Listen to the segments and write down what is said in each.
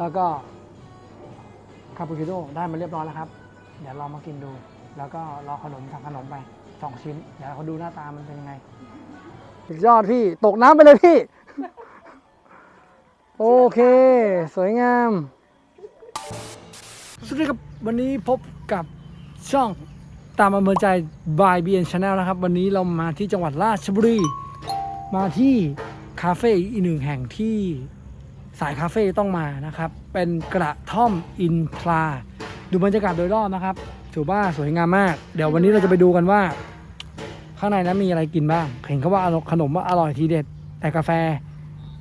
แล้วก็คาปูชิโน่ได้มาเรียบร้อยแล้วครับ เดี๋ยวลองมากินดู แล้วก็รอขนมสั่งขนมไปสองชิ้น เดี๋ยวเขาดูหน้าตามันเป็นยังไงสุดยอดพี่ ตกน้ำไปเลยพี่ โอเค สวยงาม สวัสดีครับ วันนี้พบกับช่องตามอำเภอใจ by BN Channel นะครับ วันนี้เรามาที่จังหวัดราชบุรี มาที่คาเฟ่อีกหนึ่งแห่งที่ สายคาเฟ่ต้องมานะครับ เป็นกระท่อมอินทรา ดูบรรยากาศโดยรอบนะครับ ถือว่าสวยงามมาก เดี๋ยววันนี้เราจะไปดูกันว่า ข้างในนั้นมีอะไรกินบ้าง เห็นเขาว่าขนมว่าอร่อยทีเด็ด แต่กาแฟ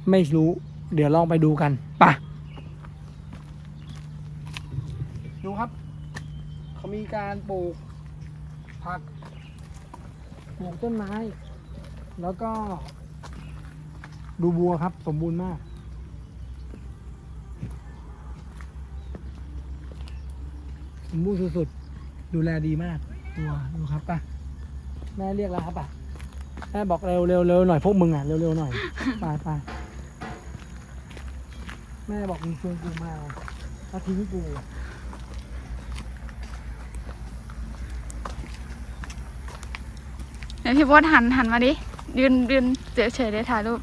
ไม่รู้ เดี๋ยวลองไปดูกันปะดูครับ เขามีการปลูกผัก ปลูกต้นไม้ แล้วก็ ดูบัวครับ สมบูรณ์มาก สมบูรณ์สุดๆดูแลดีมากตัวดูครับป่ะแม่เรียกแล้วครับป่ะแม่บอกเร็วเร็วเร็วหน่อยพวกมึงอะเร็วเร็วหน่อยไปไปแม่บอกมึงชวนกูมาแล้วทิ้งกูเดี๋ยวพี่โบดหันหันมาดิยืนยืนเฉยเฉยๆเลยถ่ายรูป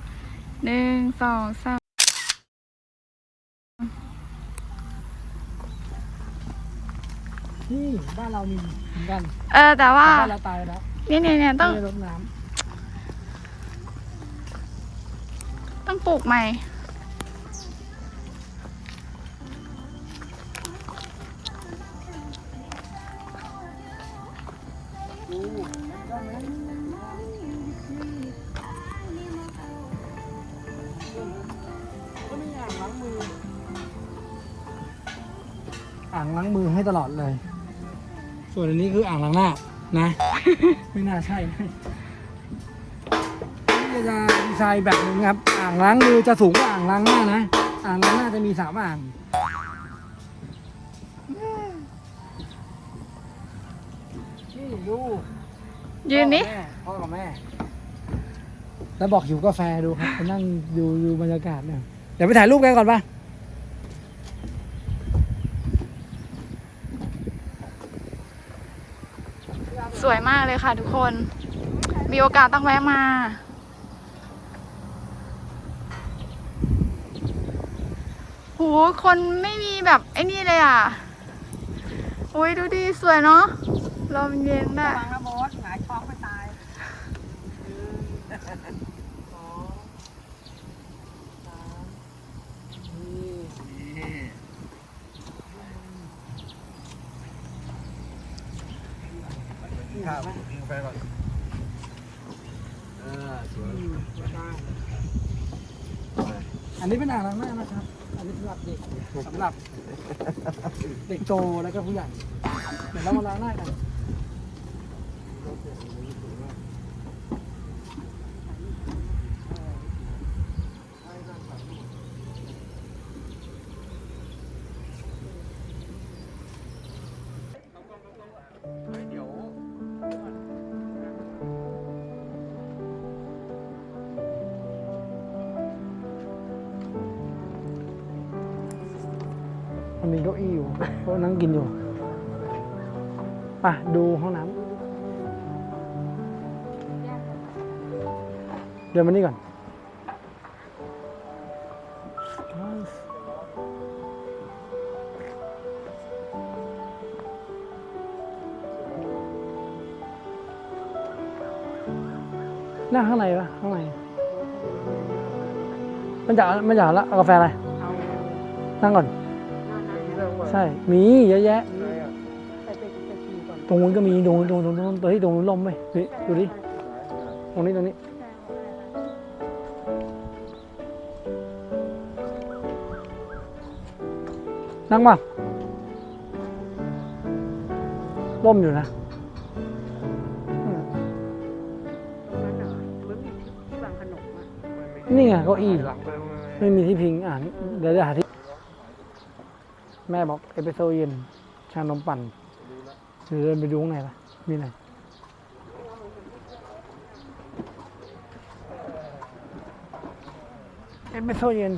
หนึ่งสองสาม ที่บ้านเรามีเหมือนกันเออแต่ว่าแต่บ้านเราตายแล้วนี่เนี่ยเนี่ยต้องไม่ได้รดน้ต้องปลูกใหม่ำดูได้ไหมก็มีอ่างล้างมือ อ่างล้างมือให้ตลอดเลย ส่วนอันนี้คืออ่างล้างหน้านะ ไม่น่าใช่นะนี่จะดีไซน์แบบนึงครับ อ่างล้างมือจะสูงกว่าอ่างล้างหน้านะ อ่างล้างหน้าจะมีสามอ่างนี่ดูยืนดิพ่อกับแม่ แล้วบอกหิวกาแฟดูครับไปนั่งดูดูบรรยากาศเนี่ยเดี๋ยวไปถ่ายรูปกันก่อนปะ วยมากเลยค่ะทุกคน มีโอกาสต้องแวะมา โห คนไม่มีแบบไอ้นี่เลยอะโอ้ยดูดิสวยเนาะลมเย็นอะโบสหงายท้องไปตาย ข้าวกินกาแฟก่อนอ่าสวยอันนี้เป็นอ่างล้างหน้านะครับ อันนี้สำหรับเด็กสำหรับเด็กโตแล้วก็ผู้ใหญ่เดี๋ยวเรามาล้างหน้ากัน มันมีเก้าอี้อยู่เขานั่งกินอยู่ป่ะดูห้องน้ำเดินมานี่ก่อนนั่งข้างในปะข้างในมันจะมันจะเอาละเอากาแฟอะไรเอานั่งก่อน ใช่ มีเยอะแยะไปไปไปกินก่อนตรงนู้นก็มีตรงนู้นตรงนู้นตรงนู้นเฮ้ยตรงนู้นล่มไหมนี่ดูดิ ตรงนี้ตรงนี้ นั่งป่ะล่มอยู่นะอืมตรงนั้นเหรอมันมีที่วางขนมอะนี่ไงเก้าอี้ หลังไปไม่มีที่พิงอ่านเดี๋ยวจะหาที่ แม่บอกเอพิปรสโซเย็น ชานมปั่นเดินไปดูข้างในปะมีไหนเอพิปรสโซเย็น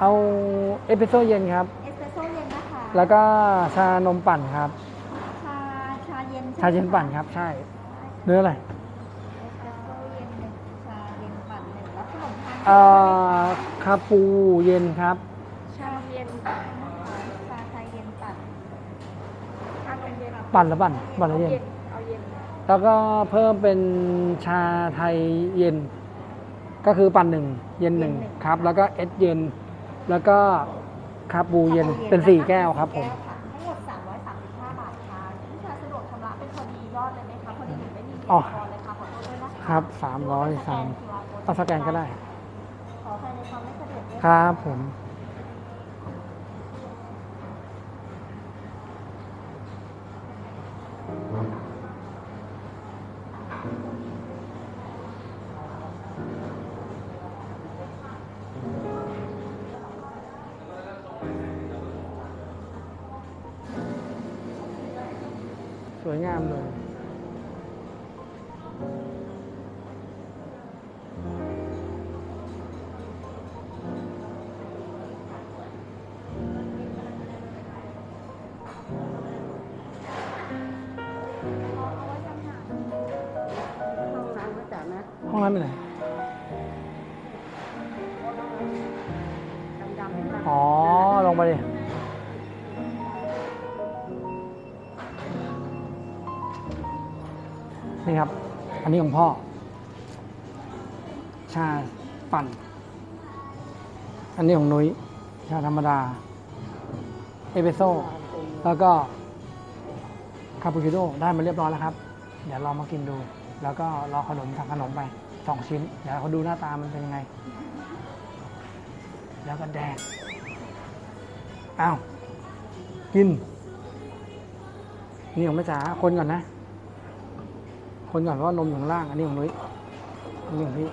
เอาเอสเปรสโซเย็นครับ เอสเปรสโซเย็นนะคะ แล้วก็ชานมปั่นครับาเย็นชาเย็นปั่นครับ ใช่เนื้ออะไรเอสเปรสโซ่เย็นหนึ่งชาเย็นปั่นหนึ่งแล้วขนมทานเอ่อคาปูเย็นครับ ชาเย็นปั่นชาไทยเย็นปั่นชาเย็นปั่นแล้วปั่นปั่นแล้วเย็น เอาเย็นแล้วก็เพิ่มเป็นชาไทยเย็น ก็คือปั่นหนึ่งเย็นหนึ่งครับ แล้วก็เอสเย็น แล้วก็คาปูเย็นเป็นสี่แก้วครับผม แก้ว อดีหนูไม่มีอ๋อพอเลยค่ะขอโทษด้วยนะคะครับสามร้อยสามเอาสแกนก็ได้ขอภายในความไม่สะดวกด้วยครับผม งไปดินี่ครับ อันนี้ของพ่อ ชาปั่น อันนี้ของนุ้ย ชาธรรมดา เอเปโซ่แล้วก็คาปูชิโน่ได้มาเรียบร้อยแล้วครับ เดี๋ยวเรามากินดู แล้วก็รอขนมสั่งขนมไปสองชิ้น เดี๋ยวเขาดูหน้าตามันเป็นยังไง แล้วก็แดก อ้าวกิน นี่ของแม่จ๋าคนก่อนนะ คนก่อนเพราะนมอยู่ข้างล่าง อันนี้ของนุ้ยอันนี้ของพี่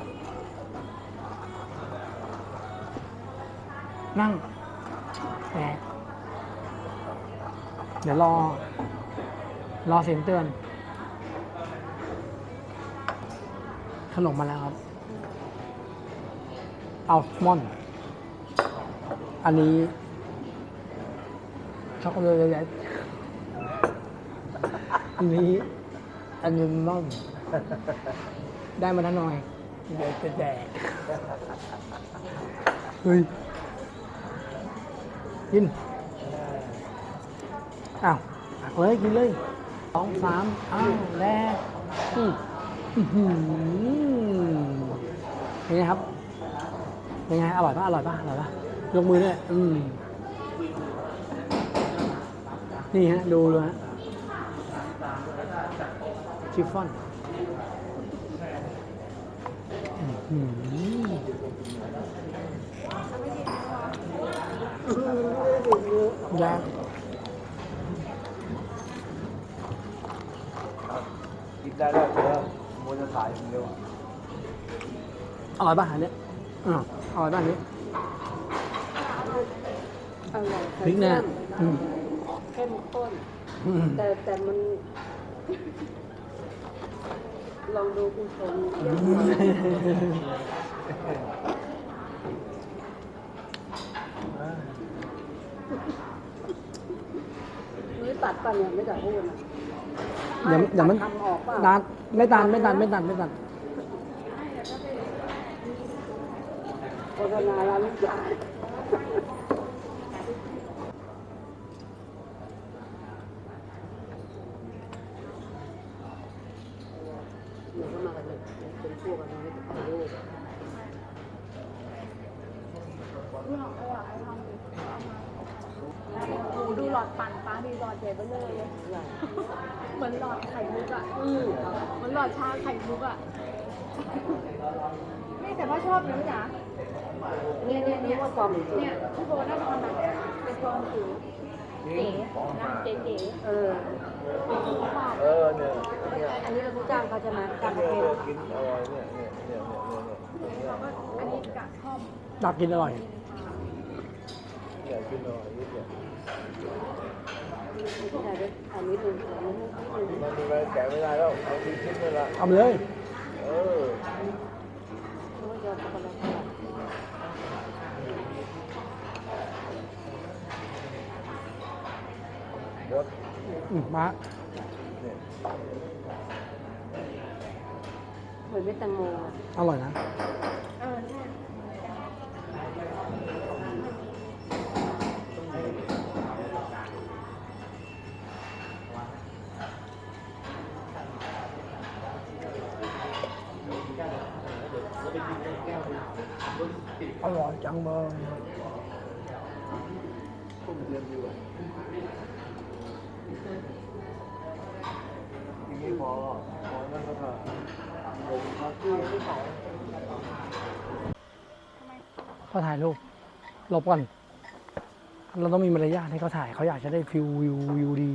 นั่งแดกเดี๋ยวรอ รอเสียงเตือน ขนมมาแล้วครับ อัลมอนด์อันนี้ ช็อกโกแลตใหญ่ๆอันนี้อันนี้ม่อมได้มาแล้วหน่อยเดี๋ยวจะแดกเฮ้ยกินอ้าวตักเลยกินเลยสองสามอ้าวแรกอืมอื้อหือเป็นไงครับเป็นไงอร่อยปะอร่อยปะอร่อยปะยกมือด้วยอืม นี่ฮะ ดูดูฮะชิฟฟ่อนอื้อหือยากกินได้แล้วเดี๋ยวโมจะถ่ายอย่างเดียวอร่อยป่ะอันเนี้ยอ่าอร่อยป่ะอันนี้อร่อยพริกแน่อืม เข้มข้นอืมแต่แต่มัน ลองดูคุณชมนี่ตัดปันเนี่ยไม่ได้พูดนะเดี๋ยวเดี๋ยวมันตัทำออกป่ะนานไม่ตันไม่ตันไม่ตันไม่ตันโฆษณาร้านลูกยาเดี๋ยวก็มากันเลยเป็นพวกกันไม่ต้องเอาลูก โอ้ดูหลอดปั่นป้าดีหลอดใหญ่เบ้อเลยเหมือนหลอดไข่มุกอะ อืม เหมือนหลอดชาไข่มุกอะ นี่แต่ว่าชอบนะจ๊ะ เนี่ยเนี่ยเนี่ยเนี่ยพี่โบน่าจะทำแบบเป็นฟองผิวเก๋นะเก๋เออๆชอบเออเนี่ยเนี่ยอันนี้เราผู้จ้างเขาจะมาจ้างเขาเนี่ยเองกินอร่อยเนี่ยเนี่ยเนี่ยเนี่ยเนี่ยอันนี้กะชอบดักกินอร่อยเนี่ยกินอร่อยนิดเนี่ยใช่ด้วยอันนี้หนึ่งอันนี้หนึ่งมันมีอะไรแกะไม่ได้แล้วเอาทีชิ้นนี่ละเอาเลยเออ โอ้ยยอดช็อกโกแลต รส อืมมาเนี่ยเหมือนเม็ดแตงโมอะอร่อยนะ เออใช่อร่อยจังเลย เขาถ่ายรูปหลบก่อน เราต้องมีมารยาทให้เขาถ่าย เขาอยากจะได้ฟิววิววิวดี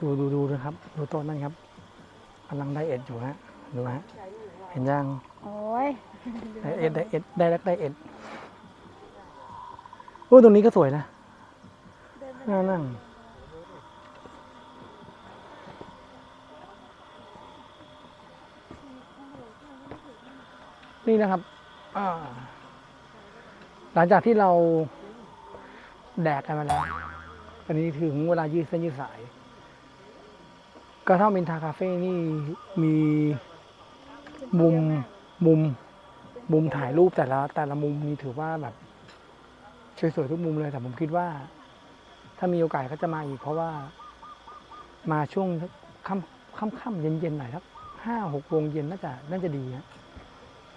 ดูดูดูนะครับ ดูต้นนั่นครับกำลังไดเอทอยู่ฮะ ดูฮะ เห็นยังโอ้ยไดเอทไดเอทได้แล้วไดเอทโอ้ยตรงนี้ก็สวยนะน่านั่งนี่นะครับอ่า หลังจากที่เราแดกกันมาแล้วอันนี้ถึงเวลายืดเส้นยืดสายกระท่อมอินทาคาเฟ่นี่มีมุมมุม มุมถ่ายรูปแต่ละ แต่ละมุมนี่ถือว่าแบบสวยๆทุกมุมเลยแต่ผมคิดว่า ถ้ามีโอกาสก็จะมาอีก เพราะว่ามาช่วงค่ำค่ำค่ำเย็นๆหน่อยครับห้าหกโมงเย็นน่าจะน่าจะดีฮะ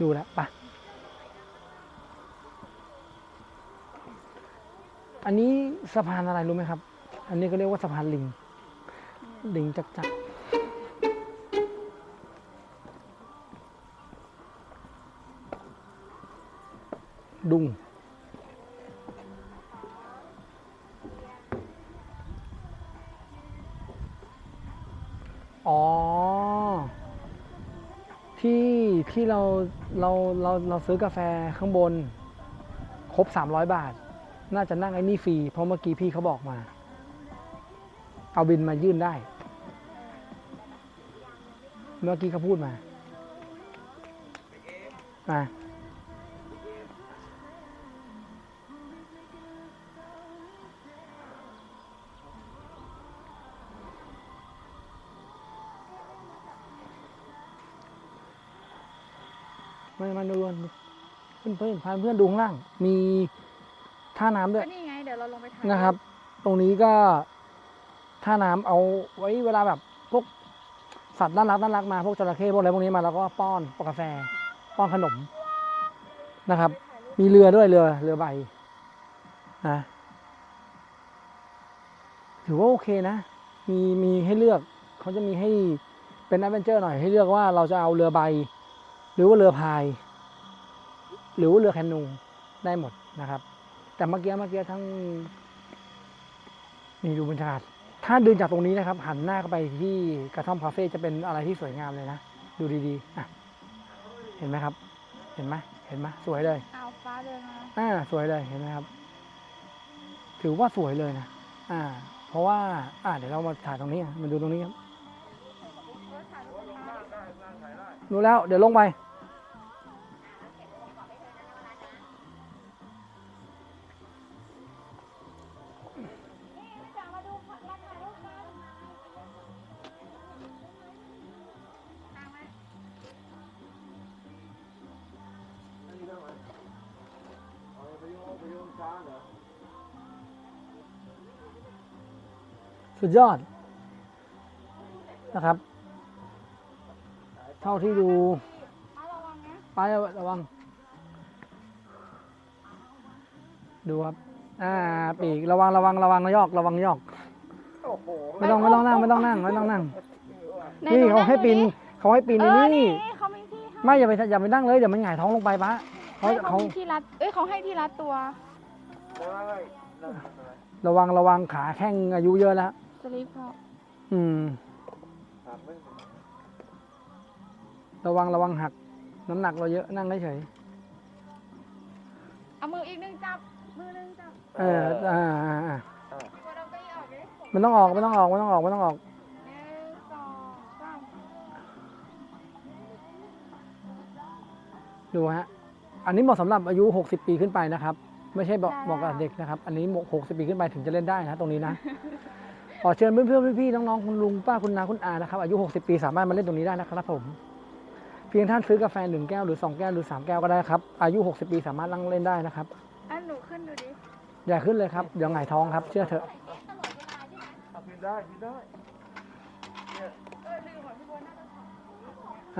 ดูแล้วไปะ อันนี้สะพานอะไรรู้ไหมครับ อันนี้ก็เรียกว่าสะพานลิง ลิงจักจักดุงอ๋อ ที่ที่เราเราเราเราซื้อกาแฟข้างบน ครบสามร้อยบาท น่าจะนั่งไอ้นี่ฟรีเพราะเมื่อกี้พี่เขาบอกมา เอาบินมายื่นได้ เมื่อกี้เขาพูดมามาไม่มาดูเพื่อนเพื่อนพาเพื่อนดูข้างล่าง มี ท่าน้ำด้วย ก็นี่ไงเดี๋ยวเราลงไปถ่ายนะครับ ตรงนี้ก็ท่าน้ำเอาไว้เวลาแบบพวกสัตว์น่ารักน่ารักมาพวกจระเข้พวกอะไรพวกนี้มาแล้วก็ป้อนปอกกาแฟ ป้อนขนมนะครับมีเรือด้วยเรือเรือใบนะถือว่าโอเคนะ มีมีให้เลือกเขาจะมีให้เป็นแอดเวนเจอร์หน่อยให้เลือกว่าเราจะเอาเรือใบ หรือว่าเรือพาย หรือว่าเรือแคนูได้หมดนะครับ แต่เมื่อกี้เมื่อกี้ทั้งนี่ดูบรรยากาศถ้าเดินจากตรงนี้นะครับ หันหน้าเข้าไปที่กระท่อมคาเฟ่จะเป็นอะไรที่สวยงามเลยนะ ดูดีๆอะเห็นไหมครับ เห็นไหมเห็นไหมสวยเลยเอาฟ้าเดินมาอ่าสวยเลยเห็นไหมครับ ถือว่าสวยเลยนะอ่า เพราะว่า อ่าเดี๋ยวเรามาถ่ายตรงนี้อะมาดูตรงนี้ครับดูแล้ว เดี๋ยวลงไป สุดยอดนะครับ เท่าที่ดูไประวัง ดูครับ อ่า ปีกระวังระวังระวังระยอกระวังยอก โอ้โหไม่ต้องไม่ต้องนั่งไม่ต้องนั่งไม่ต้องนั่งไหนี่ดูเขาให้ปีนตรงเขาให้ปีนเอในอนี่นี่ เขามีที่ให้ไม่อย่าไปอย่าไปนั่งเลยเดี๋ยวมันหงายท้องลงไปปะเขาไม่เขาเขามีที่รัด เอ้ยเขาให้ที่รัดตัว ได้นั่นระวังระวังขาแข้งอายุเยอะแล้วสลิปเขาอืมถามไม่ระวังระวังหัก น้ำหนักเราเยอะนั่งเฉยเอามืออีกหนึงจับ มือหนึงจับๆเอออ่าอ่าอ่าตัวเราก็อีออกเลยมันต้องออกมันต้องออกมันต้องออกมันต้องออก หนึ่งสองสามดูฮะ อันนี้เหมาะสำหรับอายุ 60 ปีขึ้นไปนะครับ ไม่ใช่บอกได้บอกกับได้เด็กนะครับ อันนี้หกสิบปีขึ้นไปถึงจะเล่นได้นะตรงนี้นะ ขอเชิญเพื่อนๆพี่ๆน้องๆคุณลุงป้าคุณนาคุณอานะครับอายุ 60 ปีสามารถมาเล่นตรงนี้ได้นะครับผม เพียงท่านซื้อกาแฟหนึ่งแก้วหรือสองแก้วหรือสามแก้วก็ได้ครับอายุ 60 ปีสามารถนั่งเล่นได้นะครับอะหนูขึ้นดูดิอย่าขึ้นเลยครับเดี๋ยวหงายท้องครับ เชื่อเถอะเอากินได้กินได้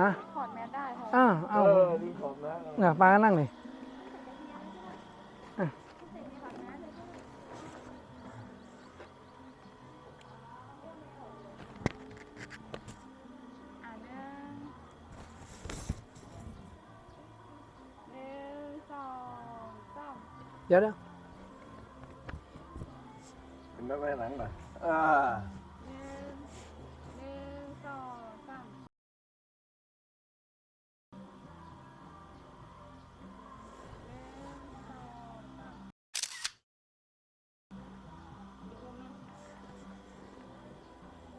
ฮะถอดแมสได้พออ้าวเออ้าวอนี่ของนะเนี่ยป้าก็นั่งเลย เดี๋ยวเดี๋ยวเป็นนักแม่หนังหน่อยอ่าหนึ่งหนึ่งสองสาม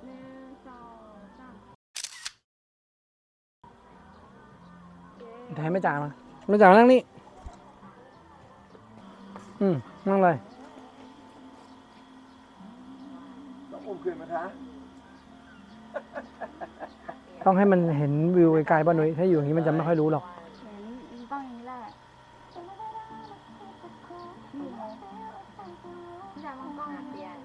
หนึ่งสองสามเดี๋ยวให้แม่จ๋ามาแม่จ๋ามานั่งนี่ อืมนั่งเลยต้องอุ้มขึ้นไหมคะต้องให้มันเห็นวิวไกลๆบ้านหนุ่ยถ้าอยู่อย่างนี้มันจะไม่ค่อยรู้หรอก เห็นต้องอย่างนี้แหละอยากมองกล้องเปลี่ยน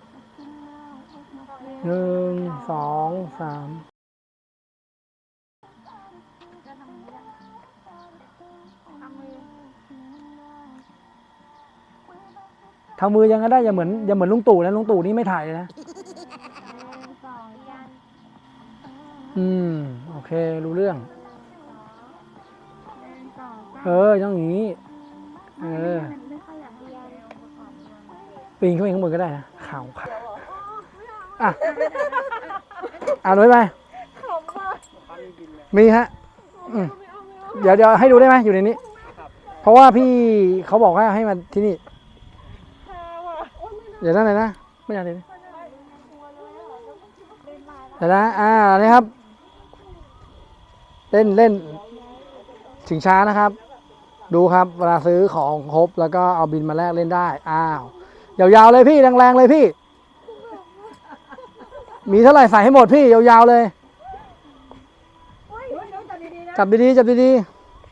หนึ่งสองสาม ทำมือยังก็ได้อย่าเหมือนอย่าเหมือนลุงตู่นะลุงตู่นี่ไม่ถ่ายเลยนะหนึ่งสองยันอืมโอเครู้เรื่องหนึ่งสองสามเออต้องอย่างนี้ เออ ไม่ค่อยอยากให้ยายเอามาก่อนปีนขึ้นไปข้างบนก็ได้นะข่าวข่าวอะอ่านไว้ไปมีฮะอืมเดี๋ยวเดี๋ยวให้ดูได้ไหมอยู่ในนี้ เพราะว่าพี่เขาบอกว่าให้มาที่นี่ เดี๋ยวนั่นเลยนะไม่อยากเลยนะเดี๋ยวนะอ่านี่ครับ เล่นเล่นชิงช้านะครับ ดูครับเวลาซื้อของครบแล้วก็เอาบินมาแลกเล่นได้ อ้าวยาวๆเลยพี่แรงๆเลยพี่ มีเท่าไหร่ใส่ให้หมดพี่ยาวๆเลย จับดีๆจับดี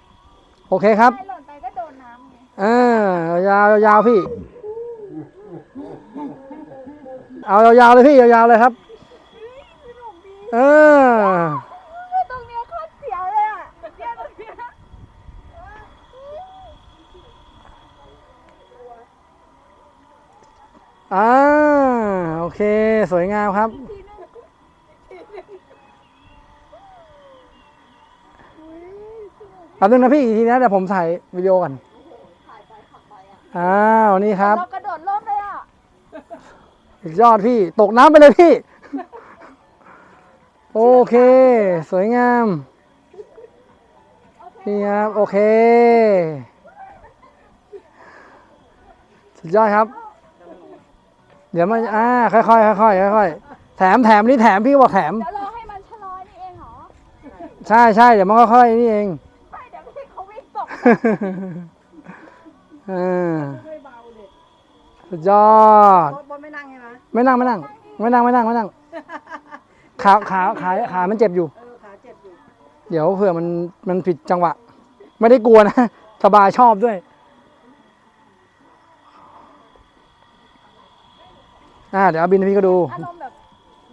ๆโอเคครับไม่หล่นไปก็โดนน้ำไงเออยาวยาวๆพี่ เอายาวๆเลยพี่ยาวๆเลยครับเออตรงเนี้ยโคตรเสียวเลยอะเนี่ยตรงเนี้ยอ่าโอเค สวยงามครับ แป๊บนึงนะพี่อีกทีนะเดี๋ยวผมถ่ายวิดีโอก่อนอ้าวนี่ครับ เรากระโดดร่มเลยอะ สุดยอดพี่ ตกน้ำไปเลยพี่ โอเค สวยงาม นี่ครับ โอเค สุดยอดครับ เดี๋ยวมัน อ่า ค่อยๆค่อยๆค่อยๆแถมแถมนี่แถมพี่บอกแถม เดี๋ยวรอให้มันชะลอนี่เองเหรอใช่ใช่เดี๋ยวมันค่อยๆนี่เอง ไม่เดี๋ยวพี่เขาวิ่งตกอ่าไม่เบาเลยสุดยอดโบนไม่นั่งใช่ไหม ไม่นั่งไม่นั่ง ไม่นั่งไม่นั่งไม่นั่งขาขาขาขามันเจ็บอยู่ เออขาเจ็บอยู่เดี๋ยวเผื่อมันมันผิดจังหวะ ไม่ได้กลัวนะสบายชอบด้วย อ่าเดี๋ยวเอาบินให้พี่ก็ดู อารมณ์แบบ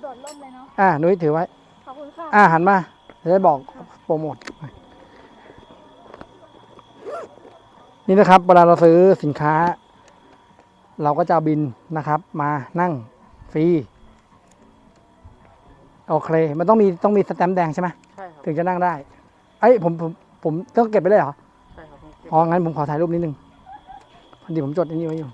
โดดร่มเลยเนาะอ่านุ้ยถือไว้ ขอบคุณค่ะอ่าหันมาจะได้บอกโปรโมทนี่นะครับเวลาเราซื้อสินค้า เราก็จะเอาบินนะครับมานั่งฟรีโอเค มันต้องมีต้องมีสแตมป์แดงใช่ไหมใช่ครับถึงจะนั่งได้เอ้ยผมผมผมต้องเก็บไปเลยเหรอใช่ครับผมเก็บอ๋องั้นผมขอถ่ายรูปนิดนึงพอดีผมจดอันนี้ไว้อยู่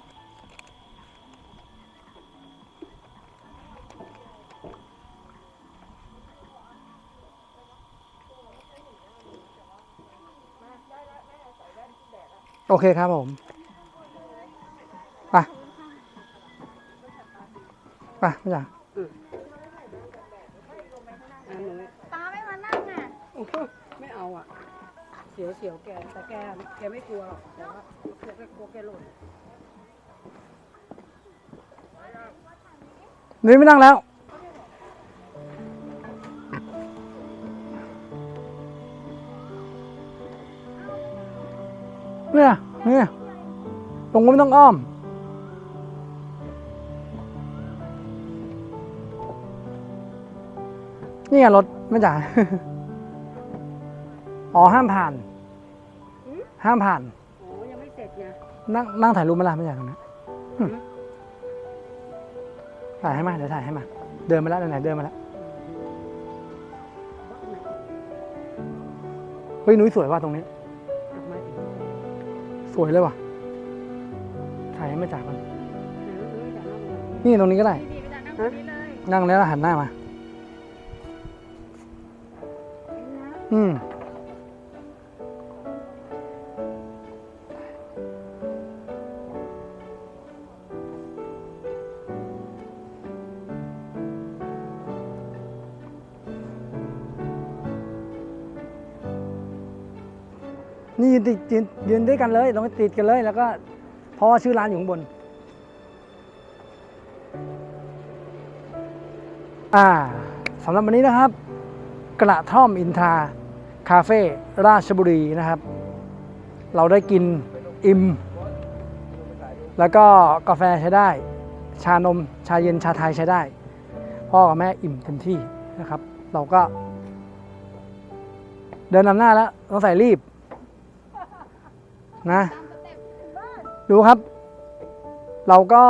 โอเคครับผม ไปไปไม่จ้ะอัตาไม่มานั่งอะไม่เอาอะ เสียวเสียวแกแต่แกแกไม่กลัวหรอกแต่ว่าแกกลัวแกหล่นนี่ไม่นั่งแล้วเนี่ยเนี่ยตรงนี้ไม่ต้องอ้อม นี่ไงรถไม่จ่ายอ๋อห้ามผ่านห้ามผ่าน โอ้ยังไม่เสร็จไงนั่งนั่งถ่ายรูปมาละไม่จ่ายตรงนั้นหึถ่ายให้มาเดี๋ยวถ่ายให้มา เดินมาแล้วไหนๆเดินมาแล้วเฮ้ยนุ้ยสวยว่ะตรงนี้ออกมาอีกสวยเลยว่ะ ถ่ายให้มาจ่ายมันเออจากนอกเลยนี่ตรงนี้ก็ได้ดีไปจากนั่งตรงนี้เลย นั่งแล้วหันหน้ามา อืมนี่ยืนติดยืนยืนด้วยกันเลยตรงติดกันเลย แล้วก็เพราะว่าชื่อร้านอยู่ข้างบน อ่าสำหรับวันนี้นะครับ กระท่อมอินทราคาเฟ่ราชบุรีนะครับ เราได้กินอิ่มแล้วก็กาแฟใช้ได้ ชานม ชาเย็นชาไทยใช้ได้ พ่อกับแม่อิ่มเต็มที่นะครับ เราก็ เดินนำหน้าแล้วต้องใส่รีบ นะ ดูครับ เราก็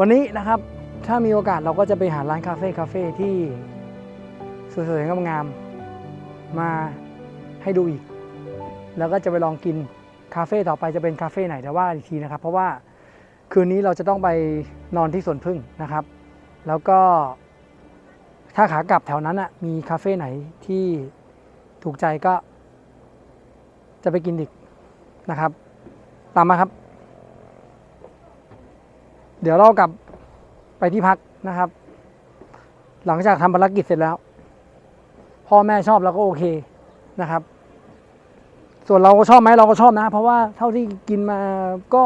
วันนี้นะครับถ้ามีโอกาสเราก็จะไปหาร้านคาเฟ่คาเฟ่ที่สวยๆงามๆมาให้ดูอีก แล้วก็จะไปลองกินคาเฟ่ต่อไปจะเป็นคาเฟ่ไหนแต่ว่าอีกทีนะครับ เพราะว่าคืนนี้เราจะต้องไปนอนที่สวนพึ่งนะครับ แล้วก็ถ้าขากลับแถวนั้นอะมีคาเฟ่ไหนที่ถูกใจก็จะไปกินอีกนะครับ ตามมาครับ เดี๋ยวเรากลับไปที่พักนะครับ หลังจากทำภารกิจเสร็จแล้ว พ่อแม่ชอบเราก็โอเคนะครับ ส่วนเราก็ชอบไหมเราก็ชอบนะ เพราะว่าเท่าที่กินมาก็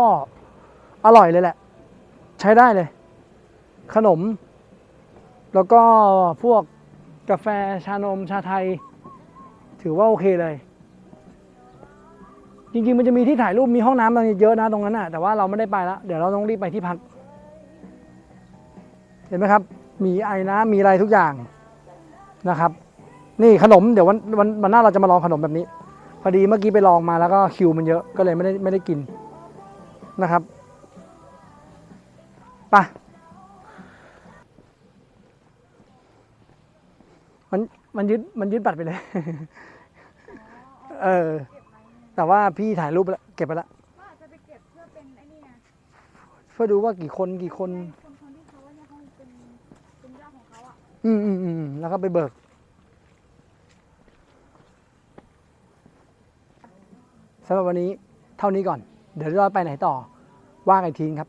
อร่อยเลยแหละ ใช้ได้เลย ขนม แล้วก็พวกกาแฟชานมชาไทย ถือว่าโอเคเลยจริงๆ มันจะมีที่ถ่ายรูปมีห้องน้ำตรงนี้เยอะนะตรงนั้นน่ะแต่ว่าเราไม่ได้ไปแล้วเดี๋ยวเราต้องรีบไปที่พัก เห็นไหมครับ มีไอ้น้ำมีอะไรทุกอย่างนะครับ นี่ขนมเดี๋ยววันวันวันหน้าเราจะมาลองขนมแบบนี้ พอดีเมื่อกี้ไปลองมาแล้วก็คิวมันเยอะก็เลยไม่ได้ไม่ได้กินนะครับไปมันมันยึดมันยึดบัตรไปเลย เออ แต่ว่าพี่ถ่ายรูปไปแล้วเก็บไปแล้วก็อาจจะไปเก็บเพื่อเป็นไอ้นี่ไงเพื่อดูว่ากี่คนกี่คน อืมอืมอืมแล้วก็ไปเบิก สำหรับวันนี้เท่านี้ก่อน เดี๋ยวเราไปไหนต่อ ว่ากันอีกทีครับ